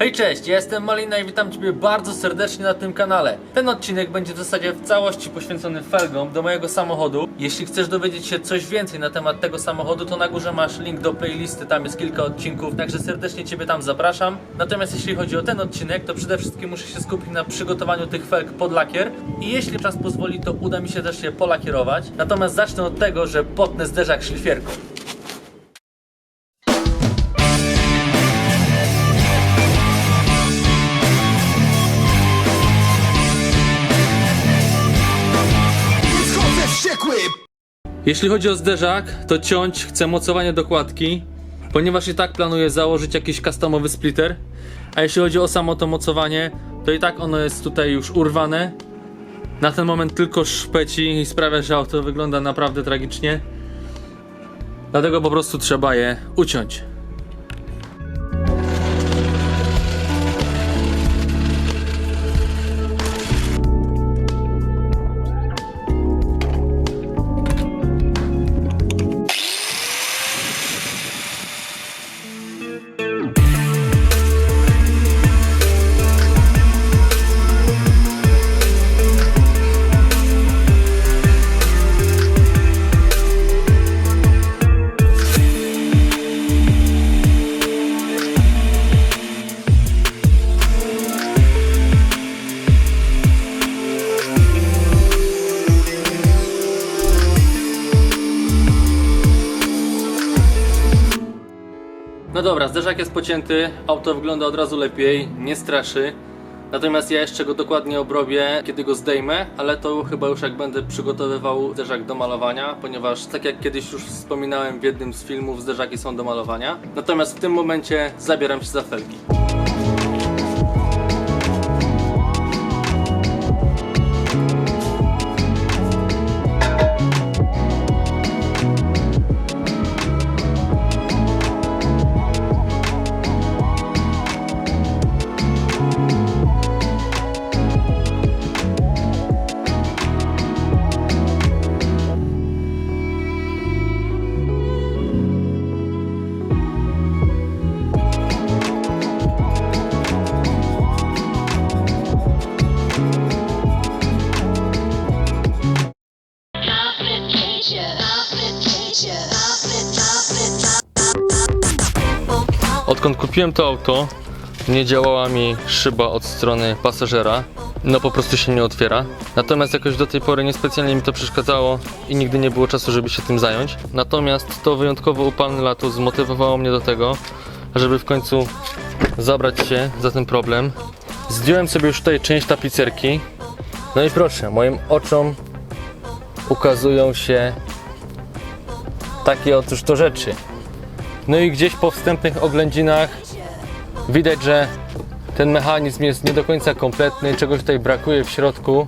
Hej cześć, ja jestem Malina i witam Ciebie bardzo serdecznie na tym kanale. Ten odcinek będzie w zasadzie w całości poświęcony felgom do mojego samochodu. Jeśli chcesz dowiedzieć się coś więcej na temat tego samochodu, to na górze masz link do playlisty, tam jest kilka odcinków, także serdecznie Ciebie tam zapraszam. Natomiast jeśli chodzi o ten odcinek, to przede wszystkim muszę się skupić na przygotowaniu tych felg pod lakier i jeśli czas pozwoli, to uda mi się też je polakierować. Natomiast zacznę od tego, że potnę zderzak szlifierką. Jeśli chodzi o zderzak, to ciąć chcę mocowanie dokładki, ponieważ i tak planuję założyć jakiś customowy splitter. A jeśli chodzi o samo to mocowanie, to i tak ono jest tutaj już urwane. Na ten moment tylko szpeci i sprawia, że auto wygląda naprawdę tragicznie. Dlatego po prostu trzeba je uciąć. Dobra, zderzak jest pocięty, auto wygląda od razu lepiej, nie straszy. Natomiast ja jeszcze go dokładnie obrobię, kiedy go zdejmę, ale to chyba już jak będę przygotowywał zderzak do malowania, ponieważ tak jak kiedyś już wspominałem w jednym z filmów, zderzaki są do malowania. Natomiast w tym momencie zabieram się za felgi. Odkąd kupiłem to auto, nie działała mi szyba od strony pasażera. No po prostu się nie otwiera. Natomiast jakoś do tej pory niespecjalnie mi to przeszkadzało i nigdy nie było czasu, żeby się tym zająć. Natomiast to wyjątkowo upalne lato zmotywowało mnie do tego, żeby w końcu zabrać się za ten problem. Zdjąłem sobie już tutaj część tapicerki. No i proszę, moim oczom ukazują się takie otóż to rzeczy. No i gdzieś po wstępnych oględzinach widać, że ten mechanizm jest nie do końca kompletny, czegoś tutaj brakuje w środku.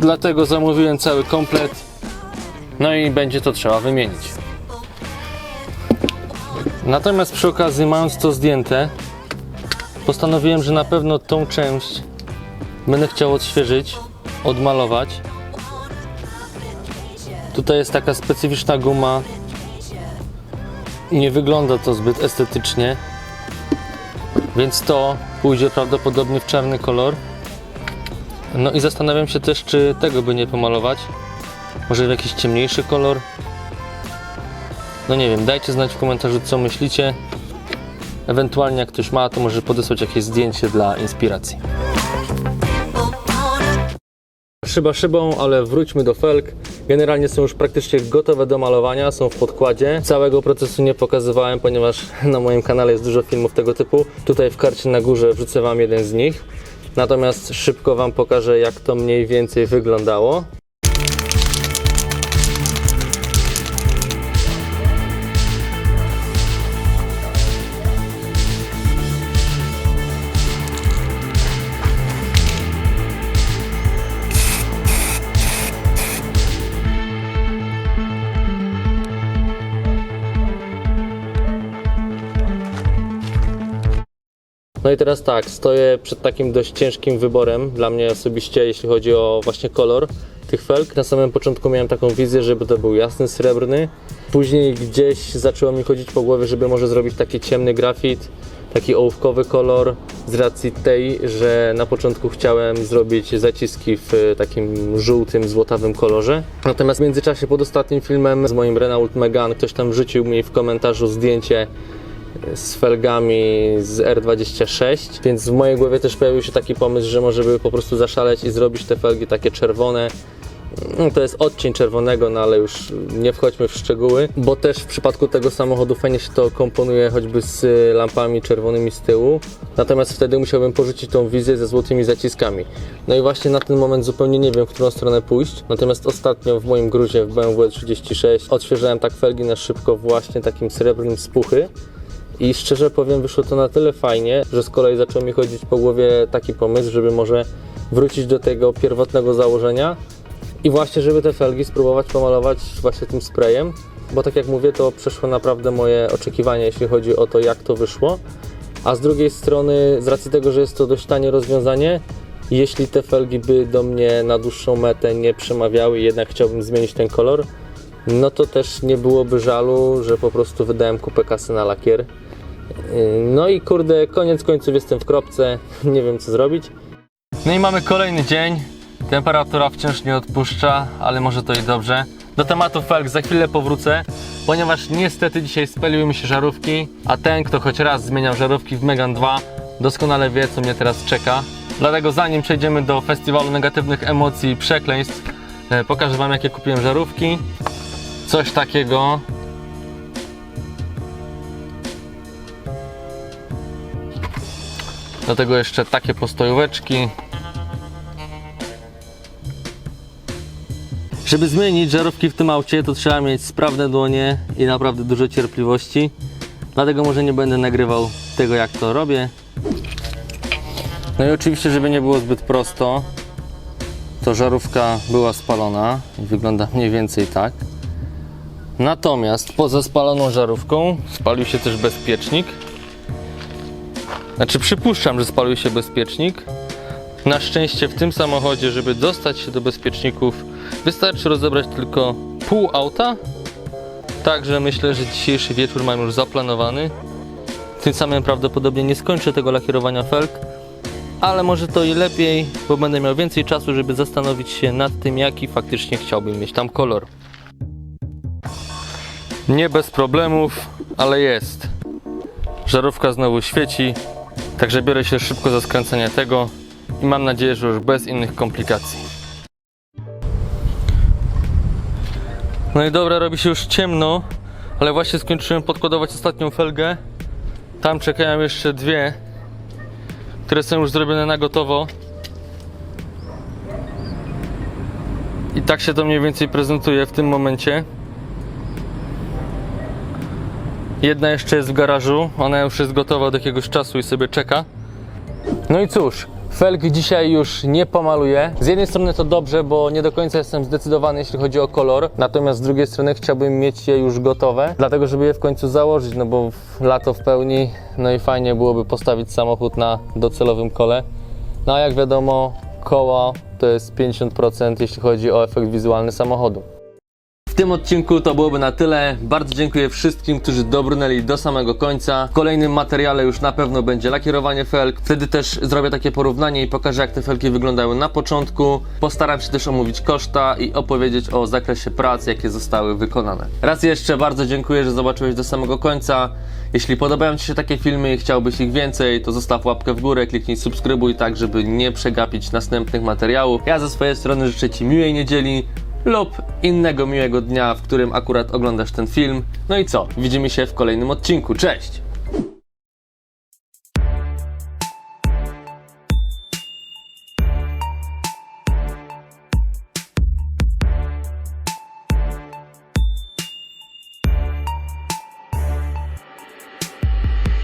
Dlatego zamówiłem cały komplet. No i będzie to trzeba wymienić. Natomiast przy okazji, mając to zdjęte, postanowiłem, że na pewno tą część będę chciał odświeżyć, odmalować. Tutaj jest taka specyficzna guma nie wygląda to zbyt estetycznie, więc to pójdzie prawdopodobnie w czarny kolor. No i zastanawiam się też, czy tego by nie pomalować. Może w jakiś ciemniejszy kolor. No nie wiem, dajcie znać w komentarzu, co myślicie. Ewentualnie, jak ktoś ma, to może podesłać jakieś zdjęcie dla inspiracji. Szyba szybą, ale wróćmy do felg. Generalnie są już praktycznie gotowe do malowania, są w podkładzie. Całego procesu nie pokazywałem, ponieważ na moim kanale jest dużo filmów tego typu. Tutaj w karcie na górze wrzucę Wam jeden z nich. Natomiast szybko Wam pokażę, jak to mniej więcej wyglądało. No i teraz tak, stoję przed takim dość ciężkim wyborem dla mnie osobiście, jeśli chodzi o właśnie kolor tych felg. Na samym początku miałem taką wizję, żeby to był jasny srebrny. Później gdzieś zaczęło mi chodzić po głowie, żeby może zrobić taki ciemny grafit, taki ołówkowy kolor z racji tej, że na początku chciałem zrobić zaciski w takim żółtym, złotawym kolorze. Natomiast w międzyczasie pod ostatnim filmem z moim Renault Megane ktoś tam wrzucił mi w komentarzu zdjęcie z felgami z R26, więc w mojej głowie też pojawił się taki pomysł, że może by po prostu zaszaleć i zrobić te felgi takie czerwone. No, to jest odcień czerwonego, no ale już nie wchodźmy w szczegóły, bo też w przypadku tego samochodu fajnie się to komponuje choćby z lampami czerwonymi z tyłu. Natomiast wtedy musiałbym porzucić tą wizję ze złotymi zaciskami. No i właśnie na ten moment zupełnie nie wiem, w którą stronę pójść. Natomiast ostatnio w moim gruzie w BMW 36 odświeżałem tak felgi na szybko właśnie takim srebrnym z puchy. I szczerze powiem, wyszło to na tyle fajnie, że z kolei zaczął mi chodzić po głowie taki pomysł, żeby może wrócić do tego pierwotnego założenia i właśnie, żeby te felgi spróbować pomalować właśnie tym sprayem, bo tak jak mówię, to przeszło naprawdę moje oczekiwania, jeśli chodzi o to, jak to wyszło. A z drugiej strony, z racji tego, że jest to dość tanie rozwiązanie, jeśli te felgi by do mnie na dłuższą metę nie przemawiały, jednak chciałbym zmienić ten kolor, no to też nie byłoby żalu, że po prostu wydałem kupę kasy na lakier. Yy, No i kurde, koniec końców jestem w kropce, nie wiem co zrobić. No i mamy kolejny dzień. Temperatura wciąż nie odpuszcza, ale może to i dobrze. Do tematu felg za chwilę powrócę, ponieważ niestety dzisiaj spaliły mi się żarówki, a ten, kto choć raz zmieniał żarówki w Megan 2, doskonale wie, co mnie teraz czeka. Dlatego zanim przejdziemy do festiwalu negatywnych emocji i przekleństw, e, pokażę Wam, jakie kupiłem żarówki. Coś takiego. Do tego jeszcze takie postojóweczki. Żeby zmienić żarówki w tym aucie, to trzeba mieć sprawne dłonie i naprawdę dużo cierpliwości. Dlatego może nie będę nagrywał tego, jak to robię. No i oczywiście, żeby nie było zbyt prosto, to żarówka była spalona i wygląda mniej więcej tak. Natomiast poza spaloną żarówką spalił się też bezpiecznik. Znaczy przypuszczam, że spalił się bezpiecznik. Na szczęście w tym samochodzie, żeby dostać się do bezpieczników, wystarczy rozebrać tylko pół auta. Także myślę, że dzisiejszy wieczór mam już zaplanowany. Tym samym prawdopodobnie nie skończę tego lakierowania felg, ale może to i lepiej, bo będę miał więcej czasu, żeby zastanowić się nad tym, jaki faktycznie chciałbym mieć tam kolor. Nie bez problemów, ale jest. Żarówka znowu świeci, także biorę się szybko za skręcenie tego i mam nadzieję, że już bez innych komplikacji. No i dobra, robi się już ciemno, ale właśnie skończyłem podkładować ostatnią felgę. Tam czekają jeszcze dwie, które są już zrobione na gotowo. I tak się to mniej więcej prezentuje w tym momencie. Jedna jeszcze jest w garażu, ona już jest gotowa od jakiegoś czasu i sobie czeka. No i cóż, felgi dzisiaj już nie pomaluję. Z jednej strony to dobrze, bo nie do końca jestem zdecydowany, jeśli chodzi o kolor. Natomiast z drugiej strony chciałbym mieć je już gotowe, dlatego żeby je w końcu założyć, no bo lato w pełni, no i fajnie byłoby postawić samochód na docelowym kole. No a jak wiadomo, koła to jest 50%, jeśli chodzi o efekt wizualny samochodu. W tym odcinku to byłoby na tyle. Bardzo dziękuję wszystkim, którzy dobrnęli do samego końca. W kolejnym materiale już na pewno będzie lakierowanie felg. Wtedy też zrobię takie porównanie i pokażę, jak te felgi wyglądały na początku. Postaram się też omówić koszta i opowiedzieć o zakresie prac, jakie zostały wykonane. Raz jeszcze bardzo dziękuję, że zobaczyłeś do samego końca. Jeśli podobają Ci się takie filmy i chciałbyś ich więcej, to zostaw łapkę w górę, kliknij subskrybuj, tak żeby nie przegapić następnych materiałów. Ja ze swojej strony życzę Ci miłej niedzieli lub innego miłego dnia, w którym akurat oglądasz ten film. No i co? Widzimy się w kolejnym odcinku. Cześć!